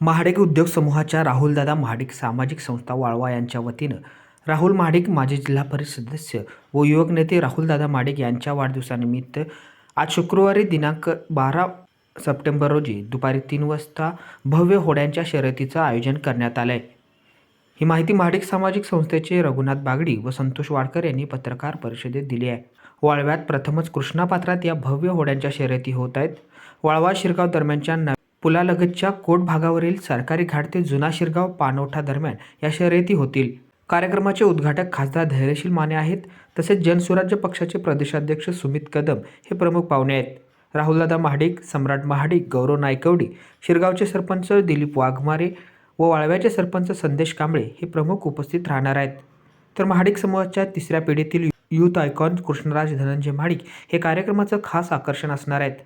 महाडिक उद्योग समूहाच्या राहुलदादा महाडिक सामाजिक संस्था वाळवा यांच्या वतीनं राहुल महाडिक माजी जिल्हा परिषद सदस्य व युवक नेते राहुलदादा महाडिक यांच्या वाढदिवसानिमित्त आज शुक्रवारी दिनांक बारा सप्टेंबर रोजी दुपारी तीन वाजता भव्य होड्यांच्या शर्यतीचं आयोजन करण्यात आलं आहे ही माहिती महाडिक सामाजिक संस्थेचे रघुनाथ बागडी व संतोष वाडकर यांनी पत्रकार परिषदेत दिली आहे. वाळव्यात प्रथमच कृष्णापात्रात या भव्य होड्यांच्या शर्यती होत आहेत. वाळवा शिरगाव दरम्यानच्या पुलालगतच्या कोट भागावरील सरकारी घाट ते जुना शिरगाव पानोठा दरम्यान या शर्यती होतील. कार्यक्रमाचे उद्घाटक खासदार धैर्यशील माने आहेत तसेच जनसुराज्य पक्षाचे प्रदेशाध्यक्ष सुमित कदम हे प्रमुख पाहुणे आहेत. राहुलदादा महाडिक सम्राट महाडिक गौरव नायकवडी शिरगावचे सरपंच दिलीप वाघमारे व वाळव्याचे सरपंच संदेश कांबळे हे प्रमुख उपस्थित राहणार आहेत. तर महाडिक समूहाच्या तिसऱ्या पिढीतील युथ आयकॉन कृष्णराज धनंजय महाडिक हे कार्यक्रमाचं खास आकर्षण असणार आहेत.